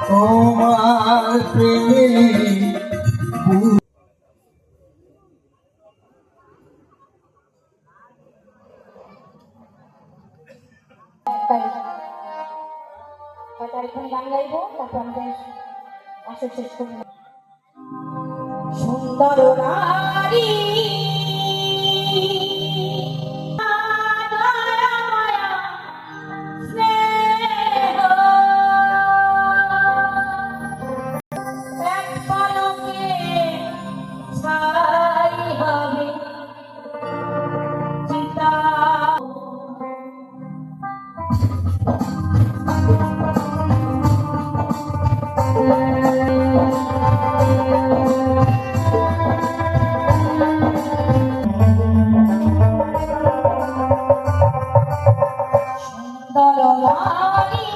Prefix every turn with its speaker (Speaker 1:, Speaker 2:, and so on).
Speaker 1: তোমার প্রেমে
Speaker 2: তারিখ গান গাইবো তারপর আমাদের আসর শেষ করব সুন্দর নারী এক পলকে 我的好。